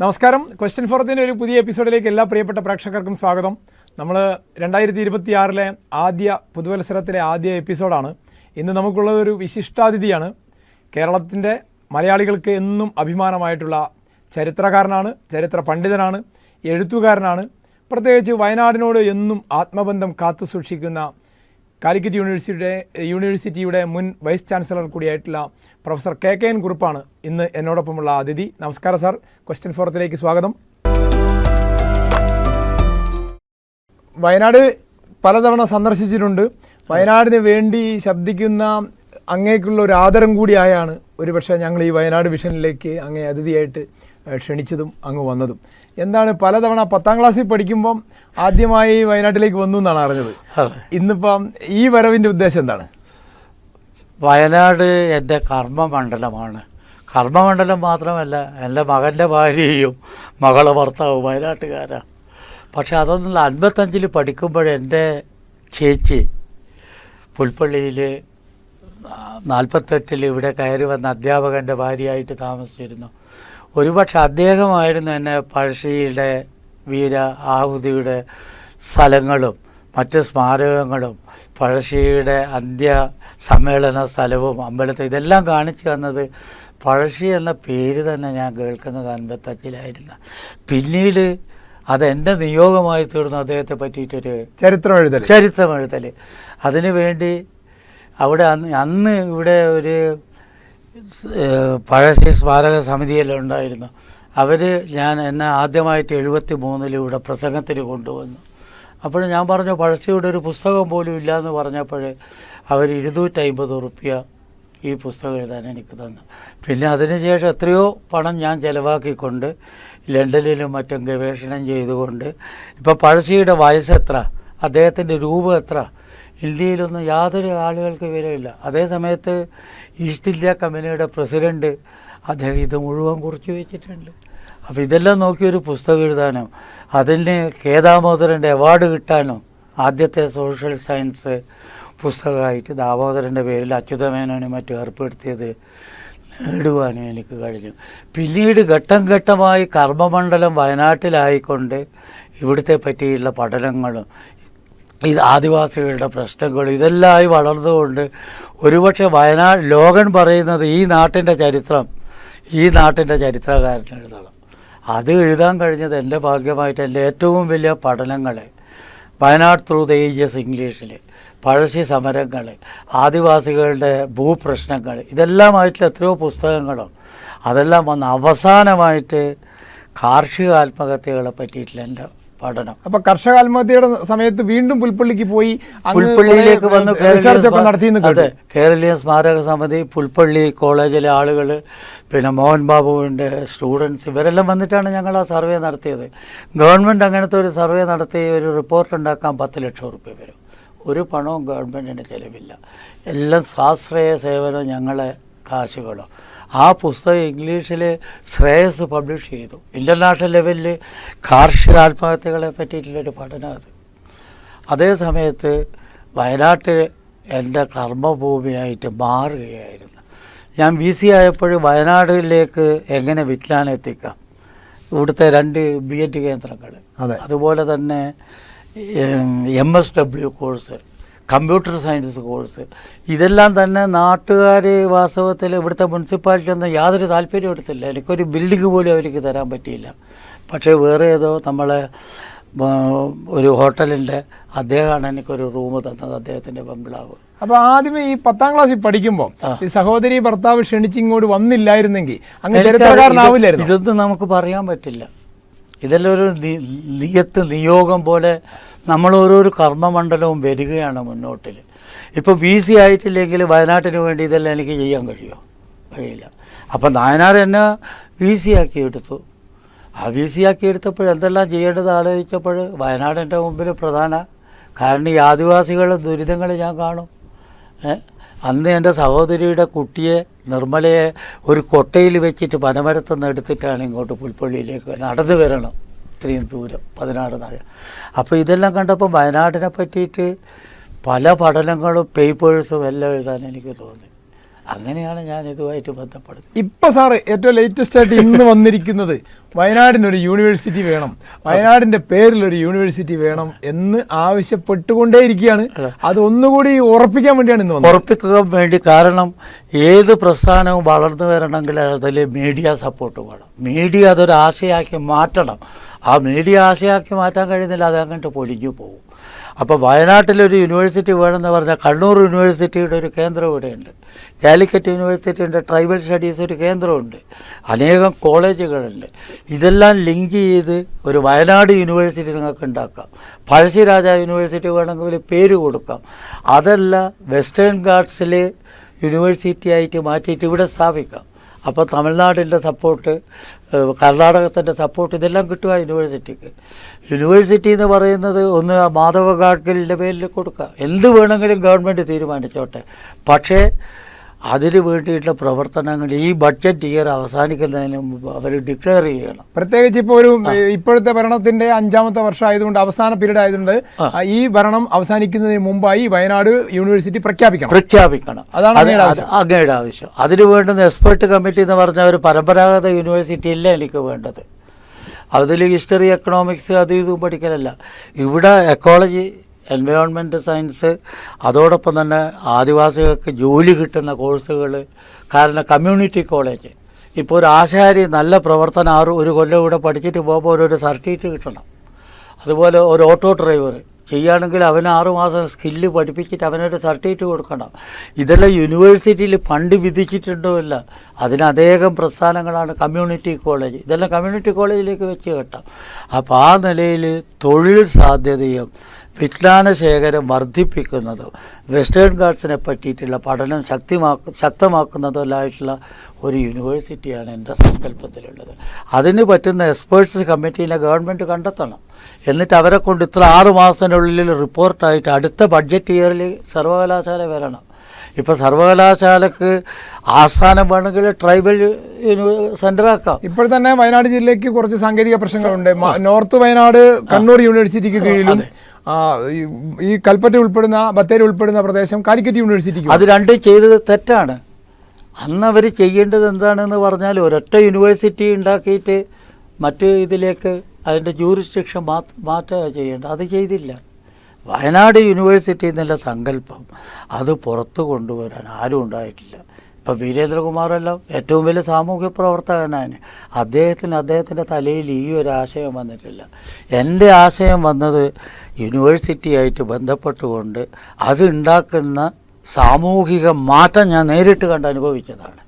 നമസ്കാരം. ക്വസ്റ്റ്യൻ ഫോറത്തിന്റെ ഒരു പുതിയ എപ്പിസോഡിലേക്ക് എല്ലാ പ്രിയപ്പെട്ട പ്രേക്ഷകർക്കും സ്വാഗതം. നമ്മൾ രണ്ടായിരത്തി ഇരുപത്തി ആറിലെ ആദ്യ പുതുവത്സരത്തിലെ ആദ്യ എപ്പിസോഡാണ് ഇന്ന് നമുക്കുള്ളത് ഒരു വിശിഷ്ടാതിഥിയാണ്. കേരളത്തിന്റെ മലയാളികൾക്ക് എന്നും അഭിമാനമായിട്ടുള്ള ചരിത്രകാരനാണ് ചരിത്ര പണ്ഡിതനാണ് എഴുത്തുകാരനാണ്. പ്രത്യേകിച്ച് വയനാടിനോട് എന്നും ആത്മബന്ധം കാത്തു സൂക്ഷിക്കുന്ന കാലിക്കറ്റ് യൂണിവേഴ്സിറ്റിയുടെ യൂണിവേഴ്സിറ്റിയുടെ മുൻ വൈസ് ചാൻസലർ കൂടിയായിട്ടുള്ള പ്രൊഫസർ കെ കെ എൻ കുറുപ്പാണ് ഇന്ന് എന്നോടൊപ്പമുള്ള അതിഥി. നമസ്കാരം സാർ. ക്വസ്റ്റ്യൻ ഫോറത്തിലേക്ക് സ്വാഗതം. വയനാട് പലതവണ സന്ദർശിച്ചിട്ടുണ്ട്. വയനാടിന് വേണ്ടി ശബ്ദിക്കുന്ന അങ്ങേക്കുള്ള ഒരു ആദരം കൂടിയായാണ് ഒരുപക്ഷെ ഞങ്ങൾ ഈ വയനാട് വിഷനിലേക്ക് അങ്ങേ അതിഥിയായിട്ട് ക്ഷണിച്ചതും അങ്ങ് വന്നതും. എന്താണ് പലതവണ പത്താം ക്ലാസ്സിൽ പഠിക്കുമ്പം ആദ്യമായി വയനാട്ടിലേക്ക് വന്നു എന്നാണ് അറിഞ്ഞത്. ഇന്നിപ്പം ഈ വരവിന്റെ ഉദ്ദേശം എന്താണ്? വയനാട് എന്റെ കർമ്മമണ്ഡലമാണ്. കർമ്മമണ്ഡലം മാത്രമല്ല എന്റെ മകന്റെ ഭാര്യയും മകളെ ഭർത്താവും വയനാട്ടുകാരാണ് പക്ഷെ അതൊന്നും അൻപത്തഞ്ചിൽ പഠിക്കുമ്പോഴെന്റെ ചേച്ചി പുൽപ്പള്ളിയിൽ നാൽപ്പത്തെട്ടിൽ ഇവിടെ കയറി വന്ന അധ്യാപകന്റെ ഭാര്യയായിട്ട് താമസിച്ചിരുന്നു. ഒരുപക്ഷെ അദ്ദേഹമായിരുന്നു എന്നെ പഴശ്ശിയുടെ വീര ആഹുതിയുടെ സ്ഥലങ്ങളും മറ്റ് സ്മാരകങ്ങളും പഴശ്ശിയുടെ അന്ത്യ സമ്മേളന സ്ഥലവും അമ്പലത്തിൽ ഇതെല്ലാം കാണിച്ചു തന്നത് പഴശ്ശി എന്ന പേര് തന്നെ ഞാൻ കേൾക്കുന്നത് അൻപത്തഞ്ചിലായിരുന്നു. പിന്നീട് അതെന്റെ നിയോഗമായി തീർന്നു അദ്ദേഹത്തെ പറ്റിയിട്ടൊരു ചരിത്രം എഴുതൽ ചരിത്രം എഴുതൽ അതിനു വേണ്ടി അവിടെ അന്ന് അന്ന് ഇവിടെ ഒരു പഴശ്ശി സ്മാരക സമിതിയെല്ലാം ഉണ്ടായിരുന്നു. അവർ ഞാൻ എന്നെ ആദ്യമായിട്ട് എഴുപത്തി മൂന്നിൽ ഇവിടെ പ്രസംഗത്തിന് കൊണ്ടുവന്നു. അപ്പോൾ ഞാൻ പറഞ്ഞു പഴശ്ശിയുടെ ഒരു പുസ്തകം പോലും എന്ന് പറഞ്ഞപ്പോൾ അവർ ഇരുന്നൂറ്റമ്പത് റുപ്യ ഈ പുസ്തകം എഴുതാൻ എനിക്ക് തന്നു. പിന്നെ അതിനുശേഷം എത്രയോ പണം ഞാൻ ചിലവാക്കിക്കൊണ്ട് ലണ്ടനിലും മറ്റും ഗവേഷണം ചെയ്തുകൊണ്ട് ഇപ്പോൾ പഴശ്ശിയുടെ വയസ്സ് എത്ര അദ്ദേഹത്തിന്റെ രൂപം എത്ര? ഇന്ത്യയിലൊന്നും യാതൊരു ആളുകൾക്ക് വിവരമില്ല അതേസമയത്ത് ഈസ്റ്റ് ഇന്ത്യ കമ്പനിയുടെ പ്രസിഡന്റ് അദ്ദേഹം ഇത് മുഴുവൻ കുറിച്ച് വെച്ചിട്ടുണ്ട്. അപ്പോൾ ഇതെല്ലാം നോക്കി ഒരു പുസ്തകം എഴുതാനും അതിന് കേദാമോദരന്റെ അവാർഡ് കിട്ടാനും ആദ്യത്തെ സോഷ്യൽ സയൻസ് പുസ്തകമായിട്ട് ദാമോദരന്റെ പേരിൽ അച്യുതമേനോനും മറ്റും ഏർപ്പെടുത്തിയത് നേടുവാനും എനിക്ക് കഴിഞ്ഞു. പിന്നീട് ഘട്ടം ഘട്ടമായി കർമ്മമണ്ഡലം വയനാട്ടിലായിക്കൊണ്ട് ഇവിടുത്തെ പറ്റിയുള്ള പഠനങ്ങളും ഇത് ആദിവാസികളുടെ പ്രശ്നങ്ങൾ ഇതെല്ലാമായി വളർന്നുകൊണ്ട് ഒരുപക്ഷെ വയനാട് ലോകൻ പറയുന്നത് ഈ നാട്ടിന്റെ ചരിത്രം ഈ നാട്ടിന്റെ ചരിത്രകാരൻ എഴുതണം. അത് എഴുതാൻ കഴിഞ്ഞത് എന്റെ ഭാഗ്യമായിട്ട് എന്റെ ഏറ്റവും വലിയ പഠനങ്ങൾ വയനാട് ത്രൂ ദ ഏജസ് ഇംഗ്ലീഷിൽ പഴശ്ശി സമരങ്ങൾ ആദിവാസികളുടെ ഭൂപ്രശ്നങ്ങൾ ഇതെല്ലാമായിട്ടുള്ള എത്രയോ പുസ്തകങ്ങളും അതെല്ലാം വന്ന് അവസാനമായിട്ട് കാർഷിക ആത്മഹത്യകളെ പറ്റിയിട്ടുള്ള എന്റെ പഠനം. അപ്പൊ കർഷക ആത്മഹത്യയുടെ സമയത്ത് വീണ്ടും പുൽപ്പള്ളിക്ക് പോയി പുൽപ്പള്ളിയിലേക്ക് വന്ന് റിസർച്ചൊക്കെ റിസർച്ച് ഒക്കെ നടത്തിയെന്ന് കേട്ടു. അതെ കേരളീയ സ്മാരക സമിതി പുൽപ്പള്ളി കോളേജിലെ ആളുകൾ പിന്നെ മോഹൻ ബാബുവിന്റെ സ്റ്റുഡൻസ് ഇവരെല്ലാം വന്നിട്ടാണ് ഞങ്ങൾ ആ സർവേ നടത്തിയത്. ഗവൺമെന്റ് അങ്ങനത്തെ ഒരു സർവേ നടത്തി ഒരു റിപ്പോർട്ട് ഉണ്ടാക്കാൻ പത്ത് ലക്ഷം റുപ്യ വരും. ഒരു പണവും ഗവൺമെന്റിന് ചിലവില്ല. എല്ലാം സ്വാശ്രയ സേവനം ഞങ്ങളെ കാശുകളോ. ആ പുസ്തകം ഇംഗ്ലീഷിൽ ശ്രേയസ് പബ്ലിഷ് ചെയ്തു. ഇന്റർനാഷണൽ ലെവലിൽ കാർഷിക ആത്മഹത്യകളെ പറ്റിയിട്ടുള്ളൊരു പഠനം അത്. അതേ സമയത്ത് വയനാട്ടിൽ എന്റെ കർമ്മഭൂമിയായിട്ട് മാറുകയായിരുന്നു. ഞാൻ ബി സി ആയപ്പോൾ വയനാടിലേക്ക് എങ്ങനെ വിജ്ഞാനം എത്തിക്കാം? ഇവിടുത്തെ രണ്ട് ബി എഡ് കേന്ദ്രങ്ങൾ അതെ. അതുപോലെ തന്നെ M S W course computer science course. ഇതെല്ലാം തന്നെ നാട്ടുകാർ വാസ്തവത്തിൽ ഇവിടുത്തെ മുനിസിപ്പാലിറ്റി ഒന്നും യാതൊരു താല്പര്യം എടുത്തില്ല. എനിക്കൊരു ബിൽഡിംഗ് പോലും അവർക്ക് തരാൻ പറ്റിയില്ല. പക്ഷേ വേറെ ഏതോ നമ്മളെ ഒരു ഹോട്ടലിന്റെ അദ്ദേഹമാണ് എനിക്കൊരു റൂം തന്നത് അദ്ദേഹത്തിന്റെ ബംഗ്ലാവ്. അപ്പോൾ ആദ്യമേ ഈ പത്താം ക്ലാസ്സിൽ പഠിക്കുമ്പോൾ ഈ സഹോദരി ഭർത്താവ് ക്ഷണിച്ചിങ്ങോട്ട് വന്നില്ലായിരുന്നെങ്കിൽ അങ്ങനെ ചരിത്രകാരനാവില്ലായിരുന്നു? ഇതൊന്നും നമുക്ക് പറയാൻ പറ്റില്ല. ഇതെല്ലാം ഒരു നിയത്ത് നിയോഗം പോലെ നമ്മൾ ഓരോരോ കർമ്മമണ്ഡലവും വരികയാണ് മുന്നോട്ടിൽ. ഇപ്പോൾ വി സി ആയിട്ടില്ലെങ്കിൽ വയനാട്ടിന് വേണ്ടി ഇതെല്ലാം എനിക്ക് ചെയ്യാൻ കഴിയുമോ കഴിയില്ല. അപ്പം നായനാർ എന്നെ വി സി ആക്കി എടുത്തു. ആ വി സി ആക്കി എടുത്തപ്പോൾ എന്തെല്ലാം ചെയ്യേണ്ടത് ആലോചിച്ചപ്പോൾ വയനാട് എന്റെ മുമ്പിൽ പ്രധാന. കാരണം ഈ ആദിവാസികളുടെ ദുരിതങ്ങൾ ഞാൻ കാണും. അന്ന് എന്റെ സഹോദരിയുടെ കുട്ടിയെ നിർമ്മലയെ ഒരു കൊട്ടയിൽ വെച്ചിട്ട് പനമരത്തുനിന്ന് എടുത്തിട്ടാണ് ഇങ്ങോട്ട് പുൽപ്പള്ളിയിലേക്ക് നടന്നു വരണം. ഇത്രയും ദൂരം പതിനാറ് താഴെ അപ്പോൾ ഇതെല്ലാം കണ്ടപ്പോൾ വയനാടിനെ പറ്റിയിട്ട് പല പഠനങ്ങളും പേപ്പേഴ്സും എല്ലാം എഴുതാൻ എനിക്ക് തോന്നി. അങ്ങനെയാണ് ഞാൻ ഇതുമായിട്ട് ബന്ധപ്പെടുന്നത്. ഇപ്പൊ സാറ് ഏറ്റവും ലേറ്റസ്റ്റ് ആയിട്ട് ഇന്ന് വന്നിരിക്കുന്നത് വയനാടിനൊരു യൂണിവേഴ്സിറ്റി വേണം. വയനാടിന്റെ പേരിൽ ഒരു യൂണിവേഴ്സിറ്റി വേണം എന്ന് ആവശ്യപ്പെട്ടുകൊണ്ടേയിരിക്കുകയാണ്. അത്. ഒന്നുകൂടി ഉറപ്പിക്കാൻ വേണ്ടിയാണ് ഇന്ന് വന്നത്. ഉറപ്പിക്കാൻ വേണ്ടി കാരണം ഏത് പ്രസ്ഥാനവും വളർന്നു വരണമെങ്കിൽ അതിൽ മീഡിയ സപ്പോർട്ട് വേണം. മീഡിയ അതൊരു ആശയാക്കി മാറ്റണം. ആ മീഡിയ ആശയാക്കി മാറ്റാൻ കഴിയുന്നില്ല അത് അങ്ങോട്ട് പൊലിഞ്ഞു പോകും. അപ്പോൾ വയനാട്ടിലൊരു യൂണിവേഴ്സിറ്റി വേണമെന്ന് പറഞ്ഞാൽ കണ്ണൂർ യൂണിവേഴ്സിറ്റിയുടെ ഒരു കേന്ദ്രം ഇവിടെയുണ്ട്. കാലിക്കറ്റ് യൂണിവേഴ്സിറ്റിയുടെ ട്രൈബൽ സ്റ്റഡീസ് ഒരു കേന്ദ്രമുണ്ട്. അനേകം കോളേജുകളുണ്ട്. ഇതെല്ലാം ലിങ്ക് ചെയ്ത് ഒരു വയനാട് യൂണിവേഴ്സിറ്റി നിങ്ങൾക്ക് ഉണ്ടാക്കാം. പഴശ്ശിരാജ യൂണിവേഴ്സിറ്റി വേണമെങ്കിൽ പേര് കൊടുക്കാം. അതല്ല വെസ്റ്റേൺ ഗാർഡ്സിൽ യൂണിവേഴ്സിറ്റി ആയിട്ട് മാറ്റിയിട്ട് ഇവിടെ സ്ഥാപിക്കാം. അപ്പോൾ തമിഴ്നാടിന്റെ സപ്പോർട്ട് കർണാടകത്തിന്റെ സപ്പോർട്ട് ഇതെല്ലാം കിട്ടുക യൂണിവേഴ്സിറ്റിക്ക്. യൂണിവേഴ്സിറ്റി എന്ന് പറയുന്നത് ഒന്ന് മാധവ ഗാഡ്ഗിലിന്റെ പേരിൽ കൊടുക്കുക എന്ത് വേണമെങ്കിലും ഗവൺമെന്റ് തീരുമാനിച്ചോട്ടെ. പക്ഷേ അതിന് വേണ്ടിയിട്ടുള്ള പ്രവർത്തനങ്ങൾ ഈ ബഡ്ജറ്റ് ഇയർ അവസാനിക്കുന്നതിന് മുമ്പ് അവർ ഡിക്ലെയർ ചെയ്യണം. പ്രത്യേകിച്ച് ഇപ്പോൾ ഒരു ഇപ്പോഴത്തെ ഭരണത്തിന്റെ അഞ്ചാമത്തെ വർഷം ആയതുകൊണ്ട് അവസാന പീരീഡ് ആയതുകൊണ്ട് ഈ ഭരണം അവസാനിക്കുന്നതിന് മുമ്പായി വയനാട് യൂണിവേഴ്സിറ്റി പ്രഖ്യാപിക്കണം. പ്രഖ്യാപിക്കണം. അതാണ് അത് അങ്ങയുടെ അങ്ങയുടെ ആവശ്യം. അതിന് വേണ്ടുന്ന എക്സ്പേർട്ട് കമ്മിറ്റി എന്ന് പറഞ്ഞ ഒരു പരമ്പരാഗത യൂണിവേഴ്സിറ്റി ഇല്ല എനിക്ക് വേണ്ടത്? അതിൽ ഹിസ്റ്ററി എക്കണോമിക്സ് അത് ഇതും പഠിക്കലല്ല. ഇവിടെ എക്കോളജി എൻവയോൺമെന്റ് സയൻസ് അതോടൊപ്പം തന്നെ ആദിവാസികൾക്ക് ജോലി കിട്ടുന്ന കോഴ്സുകൾ കാരണം കമ്മ്യൂണിറ്റി കോളേജ് ഇപ്പോൾ ഒരു ആശാരി നല്ല പ്രവർത്തനം ആറ് ഒരു കൊല്ലം ഇവിടെ പഠിച്ചിട്ട് പോകുമ്പോൾ ഒരു സർട്ടിഫിക്കറ്റ് കിട്ടണം. അതുപോലെ ഒരു ഓട്ടോ ഡ്രൈവർ ചെയ്യുകയാണെങ്കിൽ അവന് ആറുമാസം സ്കില്ല് പഠിപ്പിച്ചിട്ട് അവനൊരു സർട്ടിഫിക്കറ്റ് കൊടുക്കണം ഇതെല്ലാം യൂണിവേഴ്സിറ്റിയിൽ ഫണ്ട് വിധിച്ചിട്ടുണ്ടോ അതിന് അനേകം പ്രസ്ഥാനങ്ങളാണ് കമ്മ്യൂണിറ്റി കോളേജ് ഇതെല്ലാം കമ്മ്യൂണിറ്റി കോളേജിലേക്ക് വെച്ച് കെട്ടാം. അപ്പോൾ ആ നിലയിൽ തൊഴിൽ സാധ്യതയും വിജ്ഞാന ശേഖരം വർദ്ധിപ്പിക്കുന്നതും വെസ്റ്റേൺ ഗാർഡ്സിനെ പറ്റിയിട്ടുള്ള പഠനം ശക്തിമാക്ക ശക്തമാക്കുന്നതുമായിട്ടുള്ള ഒരു യൂണിവേഴ്സിറ്റിയാണ് എന്റെ സങ്കല്പത്തിലുള്ളത്. അതിന് പറ്റുന്ന എക്സ്പേർട്സ് കമ്മിറ്റീനെ ഗവൺമെന്റ് കണ്ടെത്തണം. എന്നിട്ട് അവരെ കൊണ്ട് ഇത്ര ആറ് മാസത്തിനുള്ളിൽ റിപ്പോർട്ടായിട്ട് അടുത്ത ബഡ്ജറ്റ് ഇയറിൽ സർവകലാശാല വരണം. ഇപ്പോൾ സർവകലാശാലക്ക് ആസ്ഥാനം വേണമെങ്കിൽ ട്രൈബൽ സെന്ററാക്കാം ഇപ്പോൾ തന്നെ വയനാട് ജില്ലയ്ക്ക് കുറച്ച് സാങ്കേതിക പ്രശ്നങ്ങളുണ്ട്. നോർത്ത് വയനാട് കണ്ണൂർ യൂണിവേഴ്സിറ്റിക്ക് കീഴിലും ഈ- ഈ കൽപ്പറ്റ ഉൾപ്പെടുന്ന ബത്തേരി ഉൾപ്പെടുന്ന പ്രദേശം കാലിക്കറ്റ് യൂണിവേഴ്സിറ്റിക്ക് അത് രണ്ടും ചെയ്തത് തെറ്റാണ്. അന്ന് അവർ ചെയ്യേണ്ടത് എന്താണെന്ന് പറഞ്ഞാൽ ഒരൊറ്റ യൂണിവേഴ്സിറ്റി ഉണ്ടാക്കിയിട്ട് മറ്റ് ഇതിലേക്ക് അതിന്റെ ജൂറിസ്ഡിക്ഷൻ മാറ്റ മാറ്റുക ചെയ്യേണ്ടത് അത് ചെയ്തില്ല. വയനാട് യൂണിവേഴ്സിറ്റി എന്നുള്ള സങ്കല്പം അത് പുറത്തു കൊണ്ടുവരാൻ ആരും ഉണ്ടായിട്ടില്ല. ഇപ്പം വീരേന്ദ്രകുമാറെല്ലാം ഏറ്റവും വലിയ സാമൂഹ്യ പ്രവർത്തകനാണ്. അദ്ദേഹത്തിന് അദ്ദേഹത്തിന്റെ തലയിൽ ഈ ഒരു ആശയം വന്നിട്ടില്ല. എന്റെ ആശയം വന്നത് യൂണിവേഴ്സിറ്റിയായിട്ട് ബന്ധപ്പെട്ടുകൊണ്ട് അതുണ്ടാക്കുന്ന സാമൂഹിക മാറ്റം ഞാൻ നേരിട്ട് കണ്ട് അനുഭവിച്ചതാണ്.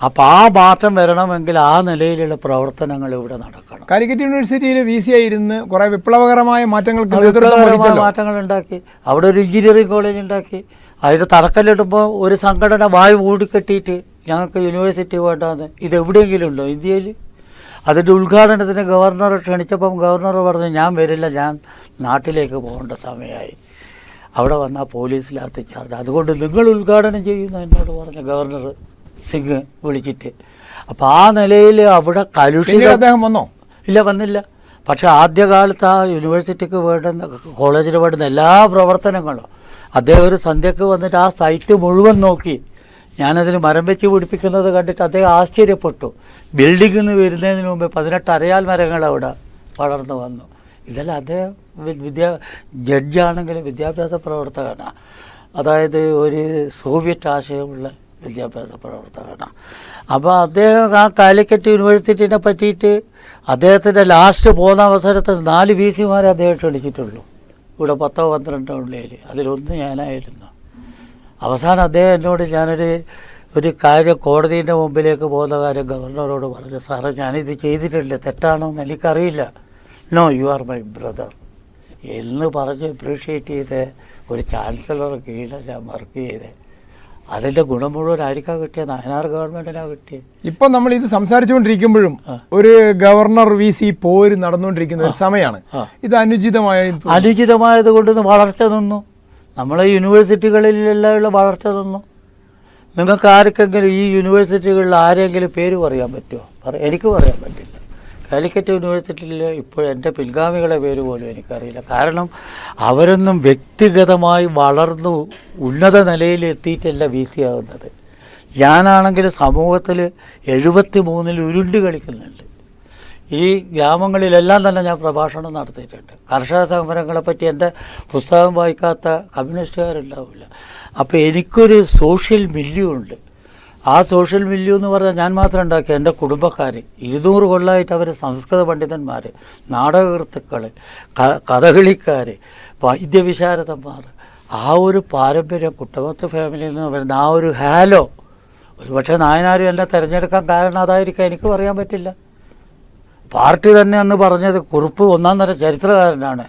അപ്പോൾ ആ മാറ്റം വരണമെങ്കിൽ ആ നിലയിലുള്ള പ്രവർത്തനങ്ങൾ ഇവിടെ നടക്കണം. കാലിക്കറ്റ് യൂണിവേഴ്സിറ്റിയിൽ വി സി ആയിരുന്ന് കുറെ വിപ്ലവകരമായ മാറ്റങ്ങൾക്ക് വഹിച്ചല്ലോ. മാറ്റങ്ങൾ ഉണ്ടാക്കി അവിടെ ഒരു എഞ്ചിനീയറിംഗ് കോളേജ് ഉണ്ടാക്കി. അതിന്റെ തറക്കല്ലിടുമ്പോൾ ഒരു സംഘടന വായു മൂടിക്കെട്ടിയിട്ട് ഞങ്ങൾക്ക് യൂണിവേഴ്സിറ്റി വേണ്ടാന്ന്. ഇത് എവിടെയെങ്കിലും ഉണ്ടോ ഇന്ത്യയിൽ? അതിന്റെ ഉദ്ഘാടനത്തിന് ഗവർണറെ ക്ഷണിച്ചപ്പം ഗവർണർ പറഞ്ഞു ഞാൻ വരില്ല ഞാൻ നാട്ടിലേക്ക് പോകേണ്ട സമയമായി. അവിടെ വന്നാൽ പോലീസിലാത്ത ചാർജ് അതുകൊണ്ട് നിങ്ങൾ ഉദ്ഘാടനം ചെയ്യുന്ന എന്നോട് പറഞ്ഞു ഗവർണർ സിംഗ് വിളിച്ചിട്ട്. അപ്പോൾ ആ നിലയിൽ അവിടെ കലുഷിത അദ്ദേഹം വന്നോ? ഇല്ല വന്നില്ല. പക്ഷേ ആദ്യകാലത്ത് ആ യൂണിവേഴ്സിറ്റിക്ക് വേണ്ടുന്ന കോളേജിന് വേണ്ടുന്ന എല്ലാ പ്രവർത്തനങ്ങളും അദ്ദേഹം ഒരു സന്ധ്യക്ക് വന്നിട്ട് ആ സൈറ്റ് മുഴുവൻ നോക്കി. ഞാനതിൽ മരം വെച്ച് പിടിപ്പിക്കുന്നത് കണ്ടിട്ട് അദ്ദേഹം ആശ്ചര്യപ്പെട്ടു. ബിൽഡിങ്ങിൽ നിന്ന് വരുന്നതിന് മുമ്പ് പതിനെട്ട് അറിയാൽ മരങ്ങൾ അവിടെ വളർന്നു വന്നു. ഇതെല്ലാം അദ്ദേഹം വിദ്യാ ജഡ്ജാണെങ്കിലും വിദ്യാഭ്യാസ പ്രവർത്തകനാണ് അതായത് ഒരു സോവിയറ്റ് ആശയമുള്ള വിദ്യാഭ്യാസ പ്രവർത്തകനാണ് അപ്പോൾ അദ്ദേഹം ആ കാലിക്കറ്റ് യൂണിവേഴ്സിറ്റിനെ പറ്റിയിട്ട് അദ്ദേഹത്തിന്റെ ലാസ്റ്റ് പോകുന്ന അവസരത്തിൽ നാല് വി സിമാരെ അദ്ദേഹം ക്ഷണിച്ചിട്ടുള്ളൂ. ഇവിടെ പത്തോ പന്ത്രണ്ടോ ഉള്ളിൽ അതിലൊന്ന് ഞാനായിരുന്നു. അവസാനം അദ്ദേഹം എന്നോട് ഞാനൊരു ഒരു കാര്യം കോടതിന്റെ മുമ്പിലേക്ക് പോകുന്ന കാര്യം ഗവർണറോട് പറഞ്ഞു സാറേ ഞാനിത് ചെയ്തിട്ടില്ല. തെറ്റാണോ എന്ന് എനിക്കറിയില്ല. No you are my brother എന്ന് പറഞ്ഞ് അപ്രീഷിയേറ്റ് ചെയ്ത് ഒരു ചാൻസലർ കീഴിലാണ് ഞാൻ വർക്ക് ചെയ്തത് അതിന്റെ ഗുണം മുഴുവൻ ആയിരിക്കാ കിട്ടിയത് നയനാർ ഗവൺമെന്റിനാണ് കിട്ടിയത് ഇപ്പൊ നമ്മൾ ഇത് സംസാരിച്ചുകൊണ്ടിരിക്കുമ്പോഴും ഒരു ഗവർണർ വി സി പോര് നടന്നുകൊണ്ടിരിക്കുന്ന ഒരു സമയമാണ്. ഇത് അനുചിതമായ. അനുചിതമായത് കൊണ്ട് വളർച്ച നിന്നു നമ്മളെ യൂണിവേഴ്സിറ്റികളിലെല്ലാം ഉള്ള വളർച്ച നിന്നു നിങ്ങൾക്ക് ആർക്കെങ്കിലും ഈ യൂണിവേഴ്സിറ്റികളിൽ ആരെങ്കിലും പേര് പറയാൻ പറ്റുമോ? പറ എനിക്ക് പറയാൻ പറ്റില്ല. കാലിക്കറ്റ് യൂണിവേഴ്സിറ്റിയിൽ ഇപ്പോൾ എന്റെ പിൻഗാമികളെ പേര് പോലും എനിക്കറിയില്ല. കാരണം അവരൊന്നും വ്യക്തിഗതമായി വളർന്നു ഉന്നത നിലയിൽ എത്തിയിട്ടല്ല വി സി ആകുന്നത്. ഞാനാണെങ്കിൽ സമൂഹത്തിൽ എഴുപത്തി മൂന്നിൽ ഉരുണ്ട് കളിക്കുന്നുണ്ട്. ഈ ഗ്രാമങ്ങളിലെല്ലാം തന്നെ ഞാൻ പ്രഭാഷണം നടത്തിയിട്ടുണ്ട്. കർഷക സമരങ്ങളെപ്പറ്റി എന്റെ പുസ്തകം വായിക്കാത്ത കമ്മ്യൂണിസ്റ്റുകാരുണ്ടാവില്ല. അപ്പോൾ എനിക്കൊരു സോഷ്യൽ മില്യു ഉണ്ട് ആ സോഷ്യൽ മില്യു എന്ന് പറഞ്ഞാൽ ഞാൻ മാത്രം ഉണ്ടാക്കിയ എന്റെ കുടുംബക്കാർ ഇരുന്നൂറ് കൊല്ലമായിട്ട് അവർ സംസ്കൃത പണ്ഡിതന്മാർ നാടകകൃത്തുക്കൾ കഥകളിക്കാർ വൈദ്യവിശാരദന്മാർ ആ ഒരു പാരമ്പര്യം കുട്ടമത്ത് ഫാമിലിയിൽ നിന്ന് വരുന്ന ആ ഒരു ഹാലോ ഒരു പക്ഷേ നായനാരും എന്നെ തിരഞ്ഞെടുക്കാൻ കാരണം അതായിരിക്കാം എനിക്ക് പറയാൻ പറ്റില്ല. പാർട്ടി തന്നെ അന്ന് പറഞ്ഞത് കുറിപ്പ് ഒന്നാം തരം ചരിത്രകാരനാണ്.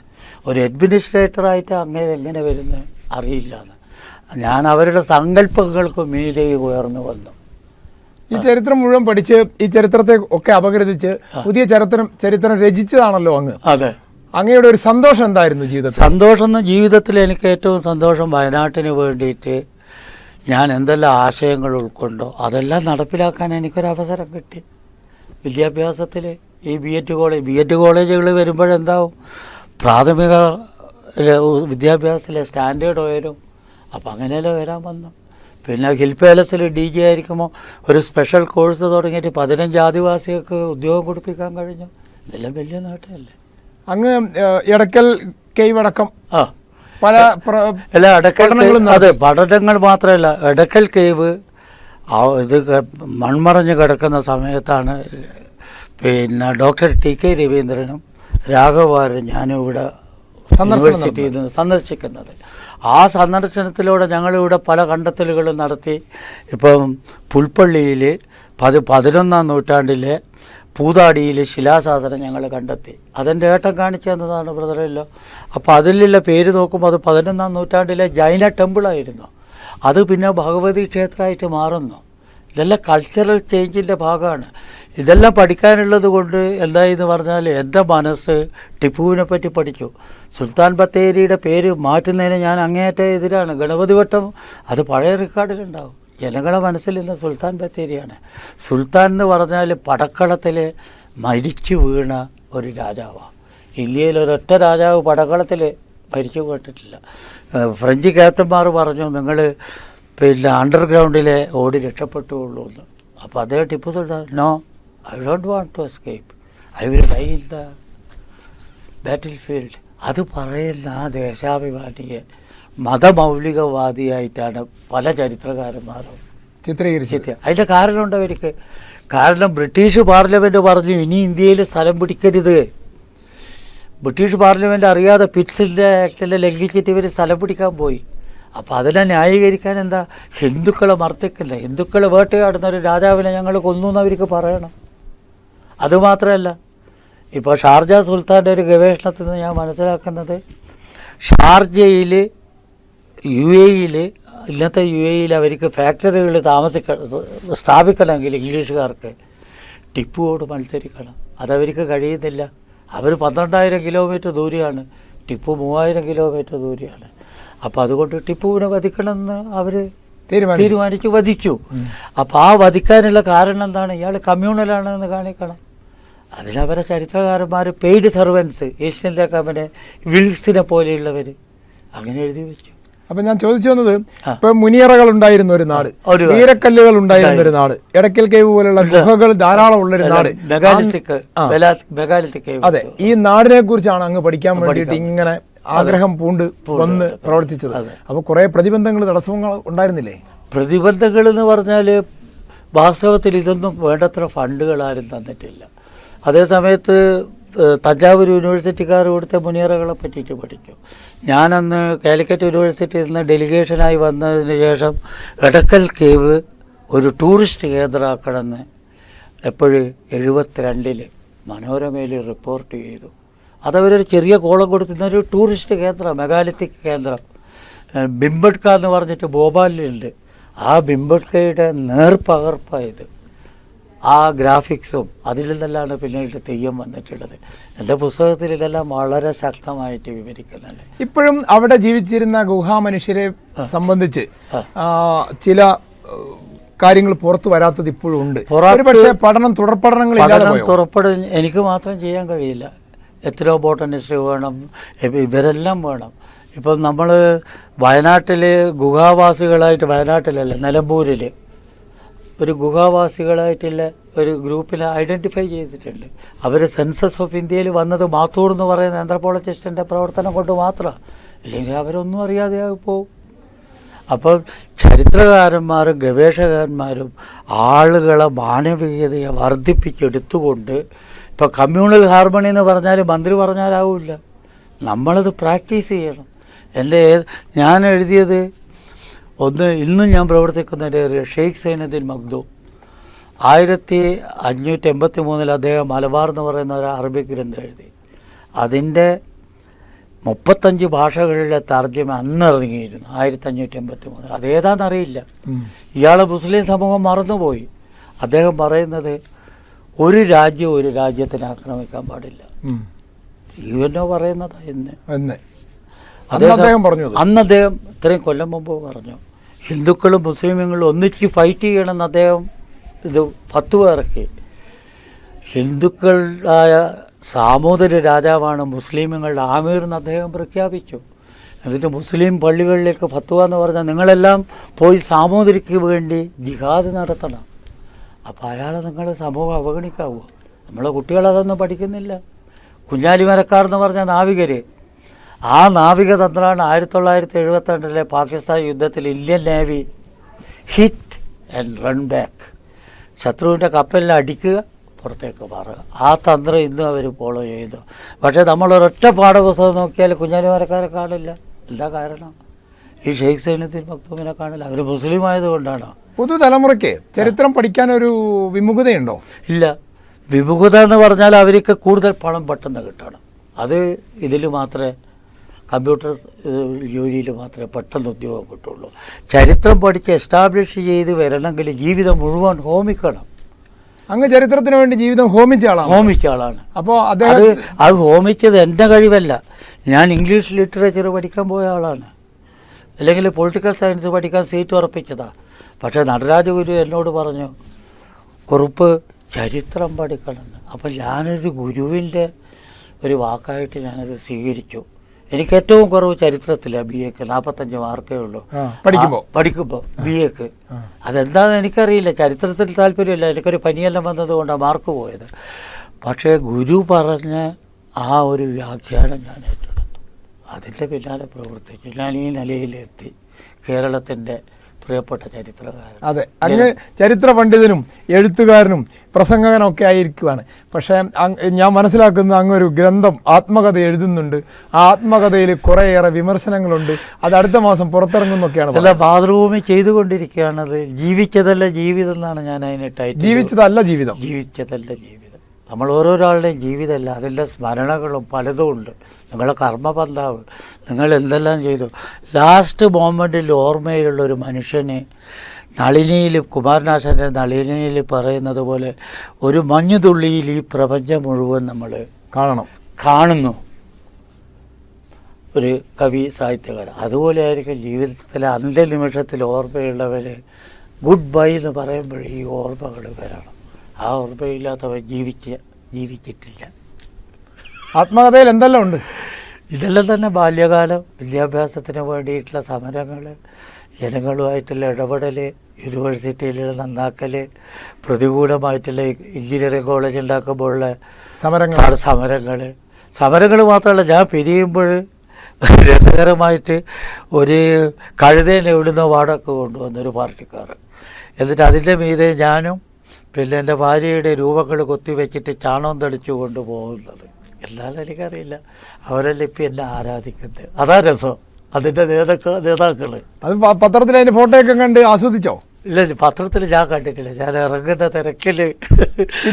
ഒരു അഡ്മിനിസ്ട്രേറ്ററായിട്ട് അങ്ങനെ എങ്ങനെ വരുന്നത് അറിയില്ല ഞാൻ അവരുടെ സങ്കല്പങ്ങൾക്ക് മീതെ ഉയർന്നു വന്നു. ഈ ചരിത്രം മുഴുവൻ പഠിച്ച് ഈ ചരിത്രത്തെ ഒക്കെ അപഗ്രഥിച്ച് പുതിയ ചരിത്രം ചരിത്രം രചിച്ചതാണല്ലോ അങ്ങ്. അതെ. അങ്ങയുടെ ഒരു സന്തോഷം എന്തായിരുന്നു ജീവിതത്തിൽ? സന്തോഷം ജീവിതത്തിൽ എനിക്ക് ഏറ്റവും സന്തോഷം വയനാട്ടിന് വേണ്ടിയിട്ട് ഞാൻ എന്തെല്ലാം ആശയങ്ങൾ ഉൾക്കൊണ്ടോ അതെല്ലാം നടപ്പിലാക്കാൻ എനിക്കൊരവസരം കിട്ടി. വിദ്യാഭ്യാസത്തിൽ ഈ B Ed college B Ed കോളേജുകൾ വരുമ്പോഴെന്താവും? പ്രാഥമിക വിദ്യാഭ്യാസത്തിലെ സ്റ്റാൻഡേർഡ് ഉയരും. അപ്പം അങ്ങനെയല്ലേ വരാൻ വന്നു. പിന്നെ ഹിൽ പാലസിൽ ഡി ജി ആയിരിക്കുമ്പോൾ ഒരു സ്പെഷ്യൽ കോഴ്സ് തുടങ്ങിയിട്ട് പതിനഞ്ച് ആദിവാസികൾക്ക് ഉദ്യോഗം കൊടുപ്പിക്കാൻ കഴിഞ്ഞു. ഇതെല്ലാം വലിയ നേട്ടമല്ലേ അങ്ങ് ഇടയ്ക്കൽ എടക്കൽ കൈവടക്കം ആ. പല അല്ല പഠനങ്ങളും അതെ പഠനങ്ങൾ മാത്രമല്ല ഇടക്കൽ കേവ് ഇത് മൺമറഞ്ഞ് കിടക്കുന്ന സമയത്താണ് പിന്നെ ഡോക്ടർ ടി കെ രവീന്ദ്രനും രാഘവാരും ഞാനും ഇവിടെ യൂണിവേഴ്സിറ്റിയിൽ നിന്ന് സന്ദർശിക്കുന്നത്. ആ സന്ദർശനത്തിലൂടെ ഞങ്ങളിവിടെ പല കണ്ടെത്തലുകളും നടത്തി. ഇപ്പം പുൽപ്പള്ളിയിൽ പതി പതിനൊന്നാം നൂറ്റാണ്ടിലെ പൂതാടിയിൽ ശിലാസാധനം ഞങ്ങൾ കണ്ടെത്തി. അതെന്റെ ഏട്ടൻ കാണിച്ചു തന്നതാണ് ബ്രദറല്ലോ അപ്പോൾ അതിലുള്ള പേര് നോക്കുമ്പോൾ അത് പതിനൊന്നാം നൂറ്റാണ്ടിലെ ജൈന ടെമ്പിളായിരുന്നു. അത് പിന്നെ ഭഗവതി ക്ഷേത്രമായിട്ട് മാറുന്നു. ഇതെല്ലാം കൾച്ചറൽ ചേഞ്ചിന്റെ ഭാഗമാണ്. ഇതെല്ലാം പഠിക്കാനുള്ളത് കൊണ്ട് എന്തായെന്ന് പറഞ്ഞാൽ എന്റെ മനസ്സ് ടിപ്പുവിനെ പറ്റി പഠിച്ചു. സുൽത്താൻ ബത്തേരിയുടെ പേര് മാറ്റുന്നതിന് ഞാൻ അങ്ങേയറ്റം എതിരാണ്. ഗണപതി വട്ടം അത് പഴയ റെക്കോർഡിലുണ്ടാവും ജനങ്ങളെ മനസ്സിൽ ഇന്ന് സുൽത്താൻ ബത്തേരിയാണ്. സുൽത്താൻ എന്ന് പറഞ്ഞാൽ പടക്കളത്തിൽ മരിച്ചു വീണ ഒരു രാജാവാണ്. ഇന്ത്യയിൽ ഒരൊറ്റ രാജാവ് പടക്കളത്തിൽ മരിച്ചു പോയിട്ടില്ല ഫ്രഞ്ച് ക്യാപ്റ്റന്മാർ പറഞ്ഞു നിങ്ങൾ പിന്നെ അണ്ടർഗ്രൗണ്ടിലെ ഓടി രക്ഷപ്പെട്ടുള്ളൂ എന്ന്. അപ്പോൾ അതേ Tipu Sultan no I don't want to escape I will die in the battlefield അത് പറയുന്ന ആ ദേശാഭിമാനിയെ മതമൗലികവാദിയായിട്ടാണ് പല ചരിത്രകാരന്മാരും ചിത്രീകരിച്ചത്. ചിത്രം അതിന്റെ കാരണമുണ്ട് അവർക്ക് കാരണം ബ്രിട്ടീഷ് പാർലമെന്റ് പറഞ്ഞു ഇനി ഇന്ത്യയിൽ സ്ഥലം പിടിക്കരുത്. ബ്രിട്ടീഷ് പാർലമെന്റ് അറിയാതെ പിറ്റ്സിന്റെ ആക്ടിനെ ലംഘിച്ചിട്ട് ഇവർ സ്ഥലം പിടിക്കാൻ പോയി. അപ്പോൾ അതിനെ ന്യായീകരിക്കാൻ എന്താ? ഹിന്ദുക്കളെ മർദ്ദിക്കില്ല? ഹിന്ദുക്കളെ വേട്ടയാടുന്ന ഒരു രാജാവിനെ ഞങ്ങൾ കൊന്നു എന്ന് അവർക്ക് പറയണം അതുമാത്രമല്ല ഇപ്പോൾ ഷാർജ സുൽത്താന്റെ ഒരു ഗവേഷണത്തിൽ നിന്ന് ഞാൻ മനസ്സിലാക്കുന്നത് ഷാർജയിൽ യു എയിൽ ഇന്നത്തെ യു എയിൽ അവർക്ക് ഫാക്ടറികൾ താമസിക്ക സ്ഥാപിക്കണമെങ്കിൽ ഇംഗ്ലീഷുകാർക്ക് ടിപ്പുവോട് മത്സരിക്കണം. അതവർക്ക് കഴിയുന്നില്ല. അവർ പന്ത്രണ്ടായിരം കിലോമീറ്റർ ദൂരെയാണ്. ടിപ്പു മൂവായിരം കിലോമീറ്റർ ദൂരെയാണ്. അപ്പോൾ അതുകൊണ്ട് ടിപ്പുവിനെ വധിക്കണമെന്ന് അവർ തീരുമാനിച്ചു. വധിച്ചു. അപ്പോൾ ആ വധിക്കാനുള്ള കാരണം എന്താണ്? ഇയാൾ കമ്മ്യൂണലാണെന്ന് കാണിക്കണം. അതിലവരെ ചരിത്രകാരന്മാർ പെയ്ഡ് സർവൻസ് ഏഷ്യൻ കമ്പനി വിൽസിനെ പോലെയുള്ളവർ അങ്ങനെ എഴുതി വെച്ചു. അപ്പൊ ഞാൻ ചോദിച്ചു വന്നത് ഇപ്പൊ മുനിയറകൾ ഉണ്ടായിരുന്ന ഒരു നാട് വീരക്കല്ലുകൾ ഉണ്ടായിരുന്ന ഒരു നാട് എടക്കൽ കേവ് പോലുള്ള ഗുഹകൾ ധാരാളം ഉള്ള ഒരു നാട്. അതെ ഈ നാടിനെ കുറിച്ചാണ് അങ്ങ് പഠിക്കാൻ വേണ്ടിയിട്ട് ഇങ്ങനെ ആഗ്രഹം പൂണ്ട് വന്ന് പ്രവർത്തിച്ചത്. അപ്പോൾ കുറേ പ്രതിബന്ധങ്ങൾ തടസ്സങ്ങൾ ഉണ്ടായിരുന്നില്ലേ? പ്രതിബന്ധങ്ങൾ എന്ന് പറഞ്ഞാൽ വാസ്തവത്തിൽ ഇതൊന്നും വേണ്ടത്ര ഫണ്ടുകൾ ആരും തന്നിട്ടില്ല. അതേ സമയത്ത് തഞ്ചാവൂർ യൂണിവേഴ്സിറ്റിക്കാർ ഇവിടുത്തെ മുനിയറകളെ പറ്റിയിട്ട് പഠിച്ചു. ഞാനന്ന് കാലിക്കറ്റ് യൂണിവേഴ്സിറ്റിയിൽ നിന്ന് ഡെലിഗേഷനായി വന്നതിന് ശേഷം എടക്കൽ കേവ് ഒരു ടൂറിസ്റ്റ് കേന്ദ്രമാക്കണമെന്ന് എപ്പോഴും എഴുപത്തിരണ്ടിൽ മനോരമയിൽ റിപ്പോർട്ട് ചെയ്തു. അതവരൊരു ചെറിയ കോളം കൊടുക്കുന്ന ഒരു ടൂറിസ്റ്റ് കേന്ദ്രം മെഗാലിത്തിക് കേന്ദ്രം. ബിംബഡ്ക എന്ന് പറഞ്ഞിട്ട് ഭോപ്പാലിലുണ്ട് ആ ബിംബഡ്കയുടെ നേർപ്പകർപ്പായത് ആ ഗ്രാഫിക്സും അതിൽ നിന്നെല്ലാം പിന്നീട് തെയ്യം വന്നിട്ടുള്ളത്. എന്റെ പുസ്തകത്തിൽ ഇതെല്ലാം വളരെ ശക്തമായിട്ട് വിവരിക്കുന്നുണ്ട്. ഇപ്പോഴും അവിടെ ജീവിച്ചിരുന്ന ഗുഹാമനുഷ്യരെ സംബന്ധിച്ച് ചില കാര്യങ്ങൾ പുറത്തു വരാത്തത് ഇപ്പോഴും ഉണ്ട്. പക്ഷേ പഠനം തുടർ പഠനങ്ങൾ എനിക്ക് മാത്രം ചെയ്യാൻ കഴിയില്ല. എത്രയോ ബോട്ടണിസ്റ്റ് വേണം ഇവരെല്ലാം വേണം. ഇപ്പം നമ്മൾ വയനാട്ടിൽ ഗുഹാവാസികളായിട്ട് വയനാട്ടിലല്ല നിലമ്പൂരിൽ ഒരു ഗുഹാവാസികളായിട്ടുള്ള ഒരു ഗ്രൂപ്പിനെ ഐഡന്റിഫൈ ചെയ്തിട്ടുണ്ട്. അവർ സെൻസസ് ഓഫ് ഇന്ത്യയിൽ വന്നത് മാത്തൂർ എന്ന് പറയുന്ന ആന്ത്രപ്പോളജിസ്റ്റിന്റെ പ്രവർത്തനം കൊണ്ട് മാത്രമാണ് ഇല്ലെങ്കിൽ അവരൊന്നും അറിയാതെ പോകും അപ്പം ചരിത്രകാരന്മാരും ഗവേഷകന്മാരും ആളുകളെ മാനവികതയെ വർദ്ധിപ്പിച്ചെടുത്തുകൊണ്ട് ഇപ്പോൾ കമ്മ്യൂണൽ ഹാർമണി എന്ന് പറഞ്ഞാൽ മന്ത്രി പറഞ്ഞാലാവില്ല. നമ്മളത് പ്രാക്ടീസ് ചെയ്യണം. എന്റെ ഞാൻ എഴുതിയത് ഒന്ന് ഇന്നും ഞാൻ പ്രവർത്തിക്കുന്ന ഒരു ഷെയ്ഖ് സൈനുദ്ദീൻ മഖ്ദൂം ആയിരത്തി അഞ്ഞൂറ്റി എൺപത്തി മൂന്നിൽ അദ്ദേഹം മലബാർ എന്ന് പറയുന്ന ഒരു അറബിക് ഗ്രന്ഥം എഴുതി. അതിന്റെ മുപ്പത്തഞ്ച് ഭാഷകളിലെ തർജമ അന്ന് ഇറങ്ങിയിരുന്നു ആയിരത്തി അഞ്ഞൂറ്റി എൺപത്തി മൂന്നിൽ അതേതാണെന്നറിയില്ല ഇയാളെ മുസ്ലിം സമൂഹം മറന്നുപോയി. അദ്ദേഹം പറയുന്നത് ഒരു രാജ്യം ഒരു രാജ്യത്തിനെ ആക്രമിക്കാൻ പാടില്ല. യു എൻ ഒ പറയുന്നത് എന്ന് അന്ന് അദ്ദേഹം പറഞ്ഞു. അന്ന് അദ്ദേഹം ഇത്രയും കൊല്ലം മുമ്പ് പറഞ്ഞു. ഹിന്ദുക്കളും മുസ്ലിമുകളും ഒന്നിച്ച് ഫൈറ്റ് ചെയ്യണമെന്ന് അദ്ദേഹം ഇത് പത്ത് പേർക്ക് ഹിന്ദുക്കളായ സാമൂതിരി രാജാവാണ് മുസ്ലിമുകളുടെ ആമീർ എന്ന് അദ്ദേഹം പ്രഖ്യാപിച്ചു. എന്നിട്ട് മുസ്ലിം പള്ളികളിലേക്ക് ഫത്വ എന്ന് പറഞ്ഞാൽ നിങ്ങളെല്ലാം പോയി സാമൂതിരിക്ക് വേണ്ടി ജിഹാദ് നടത്തണം. അപ്പോൾ അയാളെ നിങ്ങൾ സമൂഹം അവഗണിക്കാവോ? നമ്മളെ കുട്ടികളതൊന്നും പഠിക്കുന്നില്ല. കുഞ്ഞാലിമരക്കാർ എന്ന് പറഞ്ഞ നാവികർ ആ നാവിക തന്ത്രമാണ് ആയിരത്തി തൊള്ളായിരത്തി എഴുപത്തിരണ്ടിലെ പാകിസ്ഥാൻ യുദ്ധത്തിൽ Indian navy hit and run back. ശത്രുവിന്റെ കപ്പലിൽ അടിക്കുക പുറത്തേക്ക് മാറുക. ആ തന്ത്രം ഇന്നും അവർ ഫോളോ ചെയ്തു പക്ഷേ നമ്മൾ ഒരൊറ്റ പാഠപുസ്തകം നോക്കിയാൽ കുഞ്ഞാലിമരക്കാരെ കാണില്ല. എന്താ കാരണം? ഈ ഷെയ്ഖ് സൈനുദ്ദീൻ മക്തൂമിനെ കാണില്ല. അവർ മുസ്ലിം ആയതുകൊണ്ടാണോ. പുതുതലമുറയ്ക്ക് ചരിത്രം പഠിക്കാൻ ഒരു വിമുഖതയുണ്ടോ? ഇല്ല. വിമുഖത എന്ന് പറഞ്ഞാൽ അവർക്ക് കൂടുതൽ പണം പെട്ടെന്ന് കിട്ടണം. അത് ഇതിൽ മാത്രമേ കമ്പ്യൂട്ടർ ജോലിയിൽ മാത്രമേ പെട്ടെന്ന് ഉദ്യോഗം കിട്ടുള്ളൂ. ചരിത്രം പഠിച്ച് എസ്റ്റാബ്ലിഷ് ചെയ്ത് വരണമെങ്കിൽ ജീവിതം മുഴുവൻ ഹോമിക്കണം. അങ്ങ് ചരിത്രത്തിന് വേണ്ടി ജീവിതം ഹോമിച്ച ആളാണ്. ഹോമിച്ച ആളാണ്. അപ്പോൾ അത് അത് ഹോമിച്ചത് എന്റെ കഴിവല്ല. ഞാൻ ഇംഗ്ലീഷ് ലിറ്ററേച്ചർ പഠിക്കാൻ പോയ ആളാണ്. അല്ലെങ്കിൽ പൊളിറ്റിക്കൽ സയൻസ് പഠിക്കാൻ സീറ്റ് ഉറപ്പിച്ചതാ. പക്ഷേ നടരാജ ഗുരു എന്നോട് പറഞ്ഞു കുറുപ്പ് ചരിത്രം പഠിക്കണമെന്ന് അപ്പം ഞാനൊരു ഗുരുവിന്റെ ഒരു വാക്കായിട്ട് ഞാനത് സ്വീകരിച്ചു. എനിക്ക് ഏറ്റവും കുറവ് ചരിത്രത്തിലാണ് ബി എക്ക് നാൽപ്പത്തഞ്ച് മാർക്കേ ഉള്ളൂ. പഠിക്കുമ്പോൾ പഠിക്കുമ്പോൾ ബി എക്ക്. അതെന്താണെന്ന് എനിക്കറിയില്ല. ചരിത്രത്തിൽ താല്പര്യമില്ല. എനിക്കൊരു പനിയെല്ലാം വന്നതുകൊണ്ടാണ് മാർക്ക് പോയത്. പക്ഷേ ഗുരു പറഞ്ഞ ആ ഒരു വ്യാഖ്യാനം ഞാൻ ഏറ്റെടുത്തു. അതിന്റെ പിന്നാലെ പ്രവർത്തിച്ചു. ഞാൻ ഈ നിലയിലെത്തി കേരളത്തിന്റെ പ്രിയപ്പെട്ട ചരിത്രകാരൻ. അതെ അങ്ങ് ചരിത്ര പണ്ഡിതനും എഴുത്തുകാരനും പ്രസംഗകനൊക്കെ ആയിരിക്കുവാണ് പക്ഷേ ഞാൻ മനസ്സിലാക്കുന്ന അങ്ങൊരു ഗ്രന്ഥം ആത്മകഥ എഴുതുന്നുണ്ട്. ആ ആത്മകഥയിൽ കുറേയേറെ വിമർശനങ്ങളുണ്ട്. അത് അടുത്ത മാസം പുറത്തിറങ്ങുന്നൊക്കെയാണ് അല്ല മാതൃഭൂമി ചെയ്തുകൊണ്ടിരിക്കുകയാണത്. ജീവിച്ചതല്ല ജീവിതം എന്നാണ് ഞാൻ അതിനെ ടൈറ്റിൽ ജീവിച്ചതല്ല ജീവിതം. ജീവിച്ചതല്ല ജീവിതം. നമ്മൾ ഓരോരാളുടെയും ജീവിതമല്ല അതിന്റെ സ്മരണകളും പലതും ഉണ്ട്. നിങ്ങളെ കർമ്മബന്ധാവ് നിങ്ങൾ എന്തെല്ലാം ചെയ്തു. ലാസ്റ്റ് മോമെന്റിൽ ഓർമ്മയിലുള്ള ഒരു മനുഷ്യന് നളിനിയിൽ കുമാരനാശന്റെ നളിനിയിൽ പറയുന്നത് പോലെ ഒരു മഞ്ഞുതുള്ളിയിൽ ഈ പ്രപഞ്ചം മുഴുവൻ നമ്മൾ കാണണം. കാണുന്നു. ഒരു കവി സാഹിത്യകാരൻ. അതുപോലെ ആയിരിക്കും ജീവിതത്തിലെ അന്ത്യനിമിഷത്തിൽ ഓർമ്മയുള്ളവർ ഗുഡ് ബൈ എന്ന് പറയുമ്പോൾ ഈ ഓർമ്മകൾ വരണം ആ ഉറപ്പില്ലാത്തവർ ജീവിച്ച ജീവിച്ചിട്ടില്ല. ആത്മകഥയിൽ എന്തെല്ലാം ഉണ്ട്? ഇതെല്ലാം തന്നെ ബാല്യകാലം വിദ്യാഭ്യാസത്തിന് വേണ്ടിയിട്ടുള്ള സമരങ്ങൾ ജനങ്ങളുമായിട്ടുള്ള ഇടപെടൽ യൂണിവേഴ്സിറ്റിയിലെ നന്നാക്കൽ പ്രതികൂലമായിട്ടുള്ള എഞ്ചിനീയറിംഗ് കോളേജ് ഉണ്ടാക്കുമ്പോഴുള്ള സമരങ്ങൾ. സമരങ്ങൾ. സമരങ്ങൾ മാത്രമല്ല ഞാൻ പിരിയുമ്പോൾ രസകരമായിട്ട് ഒരു കഴുതേനെ ഇവിടുന്ന് വാടക കൊണ്ടുവന്നൊരു പാർട്ടിക്കാർ എന്നിട്ട് അതിന്റെ മീതെ ഞാനും പിന്നെ എന്റെ ഭാര്യയുടെ രൂപങ്ങൾ കൊത്തിവെച്ചിട്ട് ചാണകം തളിച്ചു കൊണ്ടുപോകുന്നത്. എല്ലാവരും എനിക്കറിയില്ല. അവരെല്ലാം ഇപ്പം എന്നെ ആരാധിക്കുന്നത്? അതാ രസം. അതിന്റെ നേതാക്കൾ നേതാക്കൾ അത് പത്രത്തിൽ അതിന്റെ ഫോട്ടോയൊക്കെ കണ്ട് ആസ്വദിച്ചോ? ഇല്ല പത്രത്തിൽ ഞാൻ കണ്ടിട്ടില്ല. ഞാൻ ഇറങ്ങുന്ന തിരക്കിൽ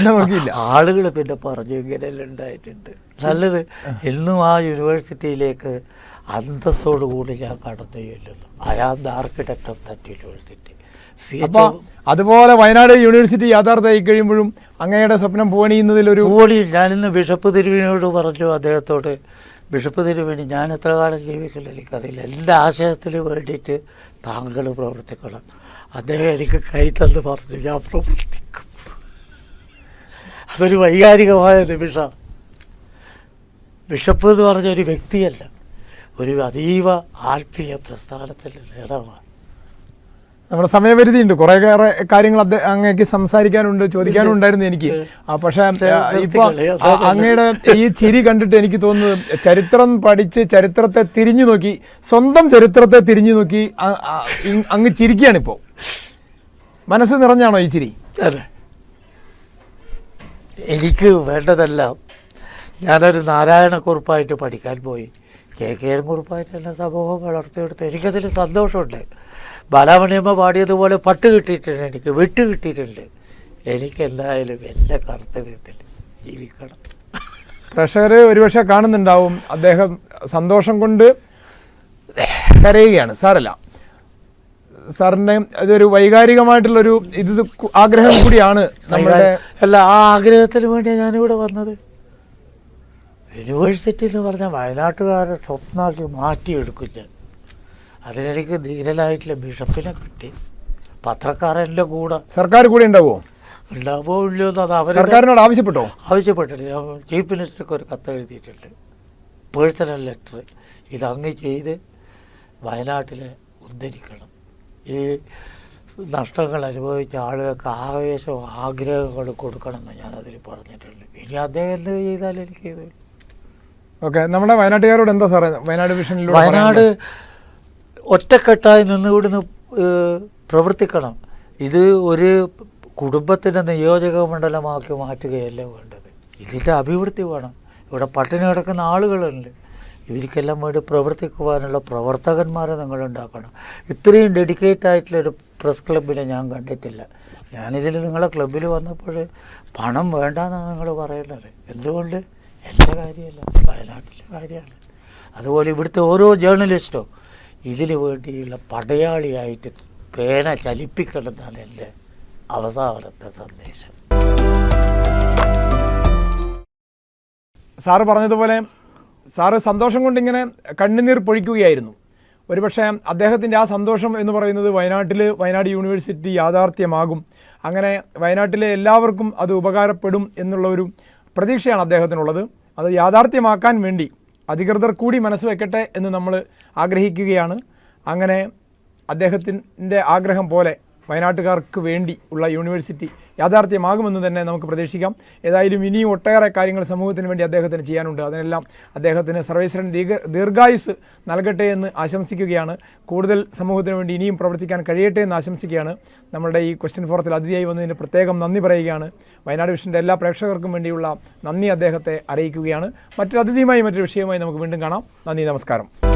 നോക്കിയില്ല. ആളുകൾ പിന്നെ പറഞ്ഞു ഇങ്ങനെയെല്ലാം ഉണ്ടായിട്ടുണ്ട്. നല്ലത് ഇന്നും ആ യൂണിവേഴ്സിറ്റിയിലേക്ക് അന്തസ്സോടുകൂടി ഞാൻ കടന്നു ചെല്ലുന്നു. I am the architect of that university അപ്പൊ അതുപോലെ വയനാട് യൂണിവേഴ്സിറ്റി യാഥാർത്ഥ്യമായി കഴിയുമ്പോഴും അങ്ങയുടെ സ്വപ്നം പൂവണിയുന്നതിൽ ഒരു കൂടി ഞാനിന്ന് ബിഷപ്പ് തിരുവിനോട് പറഞ്ഞു അദ്ദേഹത്തോട്. ബിഷപ്പ് തിരുവേണി ഞാൻ എത്ര കാലം ജീവിക്കില്ല എനിക്കറിയില്ല. എന്റെ ആശയത്തിന് വേണ്ടിയിട്ട് താങ്കൾ പ്രവർത്തിക്കണം. അദ്ദേഹം എനിക്ക് കൈ തന്ന് പറഞ്ഞു. ഞാൻ പ്രവർത്തിക്കും. അതൊരു വൈകാരികമായ നിമിഷം. ബിഷപ്പ് എന്ന് പറഞ്ഞ ഒരു വ്യക്തിയല്ല. ഒരു അതീവ ആത്മീയ പ്രസ്ഥാനത്തിന്റെ നേതാവാണ്. നമ്മുടെ സമയപരിധി ഉണ്ട് കുറെ ഏറെ കാര്യങ്ങൾ അദ്ദേഹ അങ്ങേക്ക് സംസാരിക്കാനുണ്ട് ചോദിക്കാനും ഉണ്ടായിരുന്നു എനിക്ക് ആ പക്ഷേ ഇപ്പൊ അങ്ങയുടെ ഈ ചിരി കണ്ടിട്ട് എനിക്ക് തോന്നുന്നത് ചരിത്രം പഠിച്ച് ചരിത്രത്തെ തിരിഞ്ഞു നോക്കി സ്വന്തം ചരിത്രത്തെ തിരിഞ്ഞു നോക്കി അങ്ങ് ചിരിക്കുകയാണ് ഇപ്പോ. മനസ്സ് നിറഞ്ഞാണോ ഈ ചിരി? അതെ. എനിക്ക് വേണ്ടതെല്ലാം ഞാനൊരു നാരായണക്കുറിപ്പായിട്ട് പഠിക്കാൻ പോയി. കെ കെ എൻ കുറിപ്പായിട്ട് എന്നെ സമൂഹം വളർത്തിയെടുത്ത് എനിക്കതിൽ സന്തോഷമുണ്ട്. ബാലാമണിയമ്മ പാടിയതുപോലെ പട്ട് കിട്ടിയിട്ടുണ്ട് എനിക്ക് വിട്ട് കിട്ടിയിട്ടുണ്ട്. എനിക്കെന്തായാലും എന്റെ കർത്തവ്യത്തിൽ ജീവിക്കണം. പ്രഷർ ഒരുപക്ഷെ കാണുന്നുണ്ടാവും. അദ്ദേഹം സന്തോഷം കൊണ്ട് കരയുകയാണ്. സാറല്ല സാറിന്റെ അതൊരു വൈകാരികമായിട്ടുള്ളൊരു ഇത് ആഗ്രഹം കൂടിയാണ് നമ്മുടെ അല്ല ആ ആഗ്രഹത്തിന് വേണ്ടിയാണ് ഞാനിവിടെ വന്നത്. യൂണിവേഴ്സിറ്റി എന്ന് പറഞ്ഞാൽ വയനാട്ടുകാരെ സ്വപ്നമാക്കി മാറ്റിയെടുക്കില്ല. അതിനെനിക്ക് ധീരനായിട്ടുള്ള ബിഷപ്പിനെ കിട്ടി. പത്രക്കാരന്റെ കൂടെ. സർക്കാർ കൂടെ ഉണ്ടാവോ? ഉണ്ടാവോ ഇല്ലയോ അത് അവർ സർക്കാരിനോട് ആവശ്യപ്പെട്ടോ? ആവശ്യപ്പെട്ടിട്ട് ചീഫ് മിനിസ്റ്റർക്ക് ഒരു കത്ത് എഴുതിയിട്ടുണ്ട്. Personal letter. ഇതങ്ങ് ചെയ്ത് വയനാട്ടിലെ ഉദ്ധരിക്കണം. ഈ നഷ്ടങ്ങൾ അനുഭവിച്ച ആളുകൾക്ക് ആവേശവും ആഗ്രഹങ്ങളും കൊടുക്കണമെന്ന് ഞാൻ അതിൽ പറഞ്ഞിട്ടുണ്ട്. ഇനി അദ്ദേഹം എന്ത് ചെയ്താലും എനിക്ക് ഓക്കെ. നമ്മുടെ വയനാട്ടുകാരോട് എന്താ സാറേ? വയനാട് വിഷനിലൂടെ വയനാട്? ഒറ്റക്കെട്ടായി നിന്നുകൂടി പ്രവർത്തിക്കണം. ഇത് ഒരു കുടുംബത്തിന്റെ നിയോജക മണ്ഡലമാക്കി മാറ്റുകയല്ല വേണ്ടത്. ഇതിന്റെ അഭിവൃദ്ധി വേണം. ഇവിടെ പട്ടിണി കിടക്കുന്ന ആളുകളുണ്ട്. ഇവർക്കെല്ലാം വേണ്ടി പ്രവർത്തിക്കുവാനുള്ള പ്രവർത്തകന്മാരെ നിങ്ങൾ ഉണ്ടാക്കണം ഇത്രയും ഡെഡിക്കേറ്റ് ആയിട്ടുള്ളൊരു പ്രസ് ക്ലബിനെ ഞാൻ കണ്ടിട്ടില്ല. ഞാനിതിൽ നിങ്ങളെ ക്ലബ്ബിൽ വന്നപ്പോൾ പണം വേണ്ടെന്നാണ് നിങ്ങൾ പറയുന്നത്. എന്തുകൊണ്ട്? എന്റെ കാര്യമല്ല. വയനാട്ടിലെ കാര്യമാണ്. അതുപോലെ ഇവിടുത്തെ ഓരോ ജേർണലിസ്റ്റോ ഇതിനു വേണ്ടിയുള്ള പടയാളിയായിട്ട് പേന ചലിപ്പിക്കണമെന്നാണ് എന്റെ അവസാനത്തെ സന്ദേശം. സാറ് പറഞ്ഞതുപോലെ സാറ് സന്തോഷം കൊണ്ടിങ്ങനെ കണ്ണുനീർ പൊഴിക്കുകയായിരുന്നു. ഒരുപക്ഷെ അദ്ദേഹത്തിന്റെ ആ സന്തോഷം എന്ന് പറയുന്നത് വയനാട്ടിൽ വയനാട് യൂണിവേഴ്സിറ്റി യാഥാർത്ഥ്യമാകും. അങ്ങനെ വയനാട്ടിലെ എല്ലാവർക്കും അത് ഉപകാരപ്പെടും എന്നുള്ള ഒരു പ്രതീക്ഷയാണ് അദ്ദേഹത്തിനുള്ളത്. അത് യാഥാർത്ഥ്യമാക്കാൻ വേണ്ടി അധികൃതർ കൂടി മനസ്സ് വെക്കട്ടെ എന്ന് നമ്മൾ ആഗ്രഹിക്കുകയാണ്. അങ്ങനെ അദ്ദേഹത്തിന്റെ ആഗ്രഹം പോലെ വയനാട്ടുകാർക്ക് വേണ്ടി ഉള്ള യൂണിവേഴ്സിറ്റി യാഥാർത്ഥ്യമാകുമെന്ന് തന്നെ നമുക്ക് പ്രതീക്ഷിക്കാം. ഏതായാലും ഇനിയും ഒട്ടേറെ കാര്യങ്ങൾ സമൂഹത്തിന് വേണ്ടി അദ്ദേഹത്തിന് ചെയ്യാനുണ്ട്. അതിനെല്ലാം അദ്ദേഹത്തിന് സർവേശ്വരൻ ദീർഘ ദീർഘായുസ് നൽകട്ടെ എന്ന് ആശംസിക്കുകയാണ്. കൂടുതൽ സമൂഹത്തിന് വേണ്ടി ഇനിയും പ്രവർത്തിക്കാൻ കഴിയട്ടെ എന്ന് ആശംസിക്കുകയാണ്. നമ്മുടെ ഈ ക്വസ്റ്റ്യൻ ഫോറത്തിൽ അതിഥിയായി വന്നതിന് പ്രത്യേകം നന്ദി പറയുകയാണ്. വയനാട് വിഷന്റെ എല്ലാ പ്രേക്ഷകർക്കും വേണ്ടിയുള്ള നന്ദി അദ്ദേഹത്തെ അറിയിക്കുകയാണ്. മറ്റൊരു അതിഥിയുമായി മറ്റൊരു വിഷയവുമായി നമുക്ക് വീണ്ടും കാണാം. നന്ദി നമസ്കാരം.